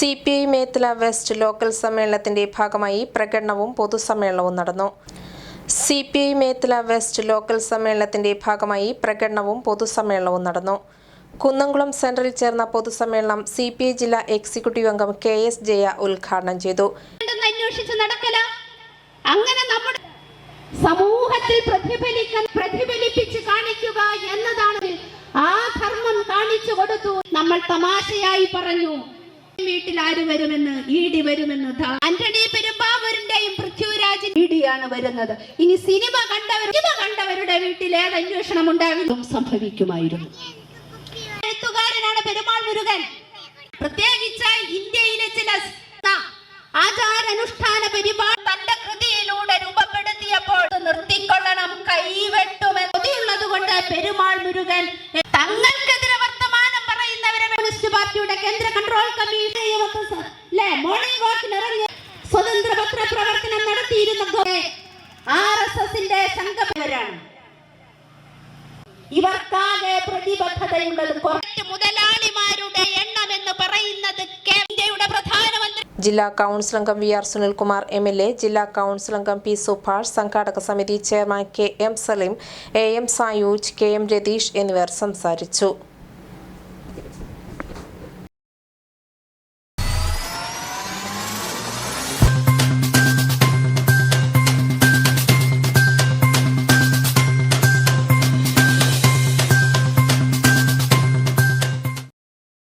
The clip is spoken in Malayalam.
C P I Methala west local സമ്മേളനത്തിന്റെ ഭാഗമായി പ്രകടനവും പൊതുസമ്മേളനവും നടന്നു. C P I Methala west local സമ്മേളനത്തിന്റെ ഭാഗമായി പ്രകടനവും പൊതുസമ്മേളനവും നടന്നു. കുന്നംകുളം സെന്ററിൽ ചേർന്ന പൊതുസമ്മേളനം സി പി ഐ ജില്ലാ എക്സിക്യൂട്ടീവ് അംഗം കെ എസ് ജയ ഉദ്ഘാടനം ചെയ്തു. അങ്ങനെ നമ്മുടെ സമൂഹത്തിൽ പ്രതിഫലിക്കാൻ പ്രതിഫലിപ്പിച്ച് കാണിക്കുക എന്നതാണ് ആ ധർമ്മം കാണിച്ചു കൊടുത്തു. നമ്മൾ തമാശയായി പറഞ്ഞു. വീട്ടിൽ ആര് വരുമെന്ന്? ഈടി വരുമെന്ന് ആന്റണി പെരുമ്പാവൂരിന്റെയും പൃഥ്വിരാജ് ഈടിയാണ് വരുന്നത്. ഇനി സിനിമ കണ്ടവർ സിനിമ കണ്ടവരുടെ വീട്ടിൽ ഏത് അന്വേഷണം ഉണ്ടാകും? സംഭവിക്കുമായിരുന്നു. എഴുത്തുകാരനാണ് പെരുമാൾ മുരുകൻ. പ്രത്യേകിച്ച് ഇന്ത്യയിലെ ചില ആചാരാനുഷ്ഠാന പരിപാടി തന്റെ കൃതിയിലൂടെ രൂപപ്പെടുത്തിയപ്പോൾ നിർത്തിക്കൊള്ളണം കൈവെട്ടുമെന്ന്. കൊതിയുള്ളത് കൊണ്ട് പെരുമാൾ മുരുകൻ കമ്മ്യൂണിസ്റ്റ് പാർട്ടിയുടെ കേന്ദ്ര കൺട്രോൾ കമ്മിഷൻ മോർണിംഗ് വാക്കിന് ഇറങ്ങി സ്വതന്ത്ര പത്ര പ്രവർത്തനം നടത്തിയിരുന്ന ആർ എസ് എസിന്റെ ഇവർക്കാകെ പ്രതിബദ്ധതയുള്ളത് മുതലാളിമാരുടെ എണ്ണം എന്ന് പറയുന്നത് ഇന്ത്യയുടെ പ്രധാനമന്ത്രി ജില്ലാ കൗൺസിൽ അംഗം V R Sunilkumar M L A ജില്ലാ കൗൺസിൽ അംഗം പി സുഭാഷ് സംഘാടക സമിതി chairman K M Saleem A M Sayooj K M Ratheesh എന്നിവർ സംസാരിച്ചു.